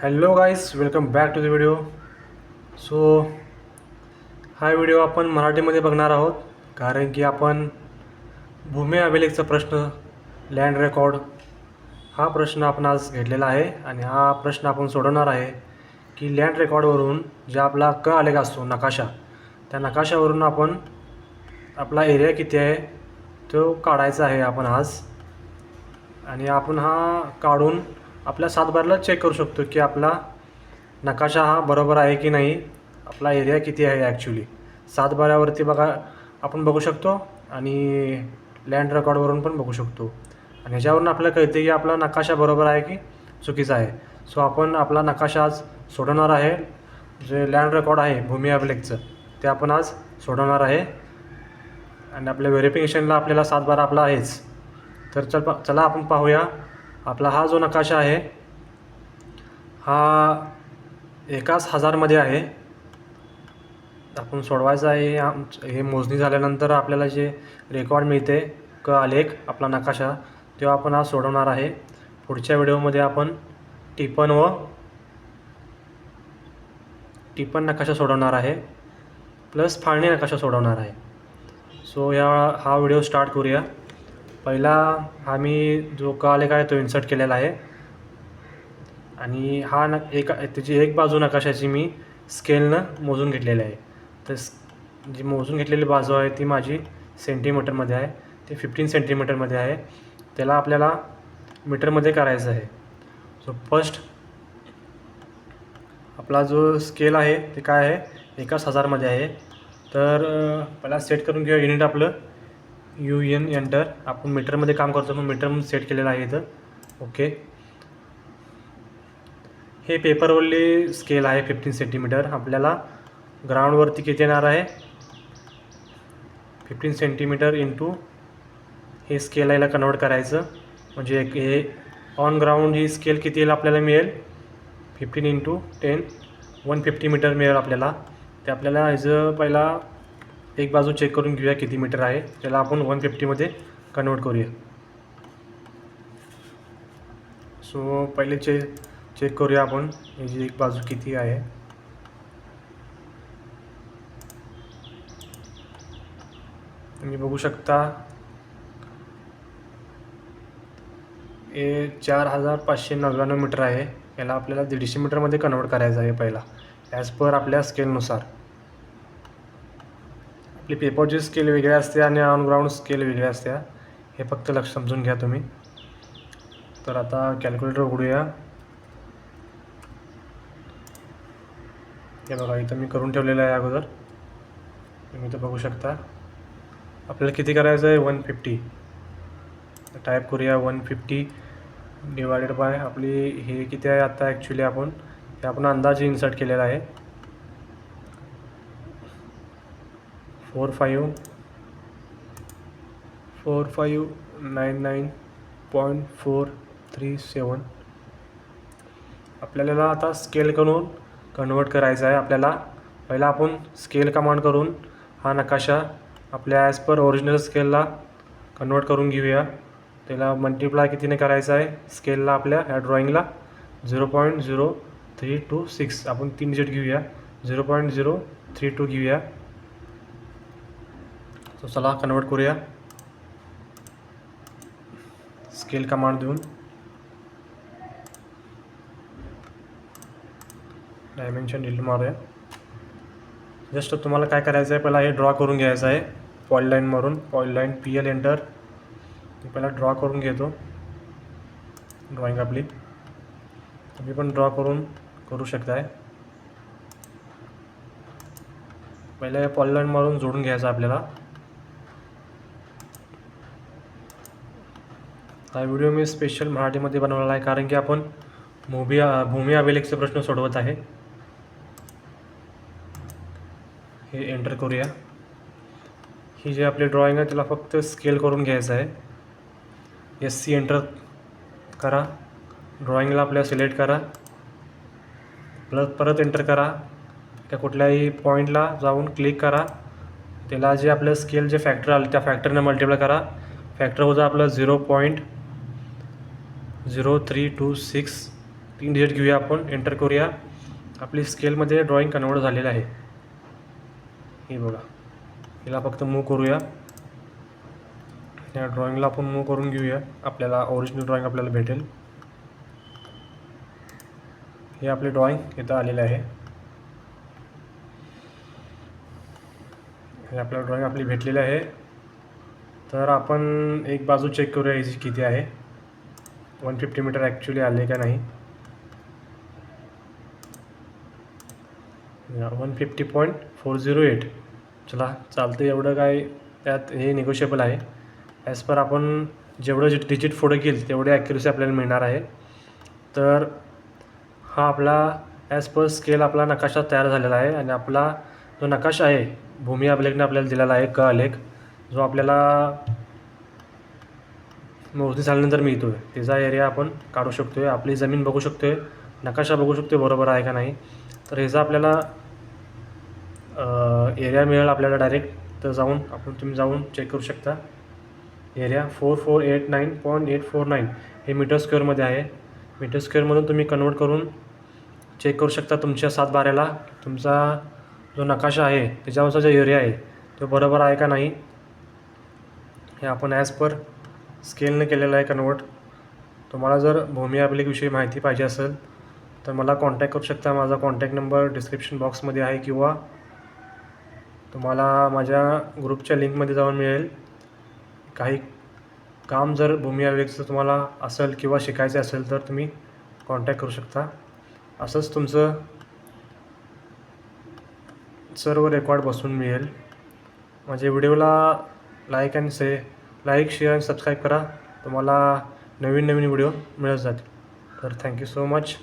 Hello guys welcome back to the video so हा video आपण मराठीमध्ये बघणार आहोत. कारण की आपण भूमी अभिलेखचा प्रश्न लँड रेकॉर्ड हा प्रश्न आपण आज घेतलेला आहे. आणि हा प्रश्न आपण सोडवणार आहे की लँड रेकॉर्डवरून जे आपला क आलेख असतो नकाशा त्या नकाशावरून आपण आपला एरिया किती आहे तो काढायचा आहे आपण आज. आणि आपण हा काढून आपल्या सातबारला चेक करू शकतो की आपला नकाशा हा बरोबर आहे की नाही? आपला एरिया किती आहे ॲक्च्युली सातबाऱ्यावरती बघा आपण बघू शकतो आणि लँड रेकॉर्डवरून पण बघू शकतो. आणि ह्याच्यावरून आपल्याला कळते की आपला नकाशा बरोबर आहे की चुकीचा आहे. सो आपण आपला नकाशा आज सोडवणार आहे. जे लँड रेकॉर्ड आहे भूमी अभिलेखचं ते आपण आज सोडवणार आहे. आणि आपल्या व्हेरिफिकेशनला आपल्याला सातबारा आपला आहेच. तर चल पा चला आपण पाहूया. आपला हा जो नकाशा आहे हा एकाच हजारमध्ये आहे. आपण सोडवायचा आहे आम हे मोजणी झाल्यानंतर आपल्याला जे रेकॉर्ड मिळते क आलेख आपला नकाशा तो आपण आज सोडवणार आहे. पुढच्या व्हिडिओमध्ये आपण टिपण व टिपण नकाशा सोडवणार आहे प्लस फाळणी नकाशा सोडवणार आहे. सो या हा व्हिडिओ स्टार्ट करूया. पहिला हा मी जो काल एक आहे तो इन्सर्ट केलेला आहे. आणि हा न एक त्याची एक बाजू नकाशाची मी स्केलनं मोजून घेतलेली आहे. तर जी मोजून घेतलेली बाजू आहे ती माझी सेंटीमीटरमध्ये आहे. ते फिफ्टीन सेंटीमीटरमध्ये आहे. त्याला आपल्याला मीटरमध्ये करायचं आहे. सो फर्स्ट आपला जो स्केल आहे ते काय आहे? एकाच हजारमध्ये आहे. तर पहिला सेट करून घेऊया. युनिट आपलं यू एन एंटर. आपण मीटरमध्ये काम करतो मग मीटर सेट केलेलं आहे इथं. ओके हे पेपरवरली स्केल आहे फिफ्टीन सेंटीमीटर आपल्याला ग्राउंडवरती किती येणार आहे? फिफ्टीन सेंटीमीटर इंटू हे स्केल याला कन्वर्ट करायचं. म्हणजे एक हे ऑन ग्राउंड ही स्केल किती येईल आपल्याला मिळेल? Fifteen into ten one fifty metre मिळेल आपल्याला. ते आपल्याला ह्याचं पहिला एक बाजू चेक करून घेऊया किती मीटर आहे. त्याला आपण वन फिफ्टीमध्ये कन्वर्ट करूया. सो पहिले चे चेक करूया आपण याची एक बाजू किती आहे. तुम्ही बघू शकता हे चार हजार पाचशे नव्याण्णव मीटर आहे. याला आपल्याला दीडशे मीटरमध्ये कन्वर्ट करायचं आहे पहिला. ॲज पर आपल्या स्केलनुसार आपली पेपरची स्केल वेगळी असते आणि ऑन ग्राउंड स्केल वेगळी असते हे फक्त लक्ष समजून घ्या तुम्ही. तर आता कॅल्क्युलेटर उघडूया. हे बघा इथं मी करून ठेवलेलं आहे अगोदर. तुम्ही इथं बघू शकता. आपल्याला किती करायचं आहे? वन फिफ्टी टाईप करूया वन फिफ्टी डिवायडेड बाय आपली हे किती आहे आत्ता ॲक्च्युली आपण? हे आपण अंदाजे इन्सर्ट केलेला आहे. Four five four five nine nine point four three seven. आपल्याला आता स्केल करून कन्वर्ट करायचा आहे आपल्याला. पहिला आपण स्केल कमांड करून हा नकाशा आपल्या ॲज पर ओरिजिनल स्केलला कन्वर्ट करून घेऊया. त्याला मल्टिप्लाय कितीने करायचं आहे? स्केलला आपल्या ह्या ड्रॉइंगला zero point zero three two six. आपण तीन डिजिट घेऊया. Zero point zero three two घेऊया. तो चला कन्वर्ट करूया. स्केल कमांड देऊन. डायमेन्शन डिलीट मारूया. जस्ट तुम्हाला काय करायचं आहे पहिला हे ड्रॉ करून घ्यायचं आहे. पॉईल लाईन मारून polyline P L enter पहिला ड्रॉ करून घेतो. ड्रॉइंग आपली तुम्ही पण ड्रॉ करून करू शकताय. पहिला या लाईन मारून जोडून घ्यायचं आपल्याला. हा व्हिडिओ मी स्पेशल मराठीमध्ये बनवलेला आहे कारण की आपण भूमी भूमी अभिलेखचे प्रश्न सोडवत आहे. हे एंटर करूया. ही जी आपली ड्रॉइंग आहे तिला फक्त स्केल करून घ्यायचं आहे. एस सी एंटर करा. ड्रॉइंगला आपल्या सिलेक्ट करा. परत परत एंटर करा. त्या कुठल्याही पॉईंटला जाऊन क्लिक करा. त्याला जे आपलं स्केल जे फॅक्टर आलं त्या फॅक्टरने मल्टिप्लाय करा. फॅक्टर होतं आपलं zero point zero three two six तीन डिजिट घेऊया आपण. एंटर करूया. आपली स्केलमध्ये ड्रॉइंग कन्वर्ट झालेलं आहे. हे बघा. हिला फक्त मूव करूया. या ड्रॉइंगला आपण मूव करून घेऊया. आपल्याला ओरिजिनल ड्रॉइंग आपल्याला भेटेल. हे आपले ड्रॉइंग इथं आलेले आहे. हे आपल्याला ड्रॉइंग आपली भेटलेली आहे. तर आपण एक बाजू चेक करूया याची किती आहे. वन फिफ्टी मीटर ॲक्च्युली आले का नाही? One fifty point four zero eight चला चालतं एवढं काय त्यात हे निगोशिएबल आहे. ॲज पर आपण जेवढं जे डिजिट पुढे घेईल तेवढी ॲक्युरेसी आपल्याला मिळणार आहे. तर हा आपला ॲज पर स्केल आपला नकाशा तयार झालेला आहे आणि आपला जो नकाशा आहे भूमी अभिलेखने आपल्याला दिलेला आहे क आलेख जो आपल्याला मूर्ती झाल्यानंतर मिळतो आहे त्याचा एरिया आपण काढू शकतो आहे आपली जमीन बघू शकतो आहे नकाशा बघू शकतो बरोबर आहे का नाही? तर ह्याचा आपल्याला एरिया मिळेल आपल्याला डायरेक्ट तर जाऊन आपण तुम्ही जाऊन चेक करू शकता. Area four four eight nine point eight four nine हे मीटर स्क्वेअरमध्ये आहे. मीटर स्क्वेअरमधून तुम्ही कन्वर्ट करून चेक करू शकता तुमच्या सातबाऱ्याला तुमचा जो नकाशा आहे त्याच्यावरचा जो एरिया आहे तो बरोबर आहे का नाही? हे आपण ॲज पर स्केलने केलेलं आहे कन्वर्ट. तुम्हाला जर भूमी अभिलेखविषयी माहिती पाहिजे असेल तर मला कॉन्टॅक्ट करू शकता. माझा कॉन्टॅक्ट नंबर डिस्क्रिप्शन बॉक्समध्ये आहे किंवा तुम्हाला माझ्या ग्रुपच्या लिंकमध्ये जाऊन मिळेल. काही काम जर भूमी अभिलेखचं तुम्हाला असेल किंवा शिकायचं असेल तर तुम्ही कॉन्टॅक्ट करू शकता. असंच तुमचं सर्व रेकॉर्ड बसून मिळेल. माझ्या व्हिडिओला लाईक आणि से लाईक शेअर आणि सबस्क्राईब करा. तुम्हाला नवीन नवीन व्हिडिओ मिळत जातील. तर थँक्यू सो मच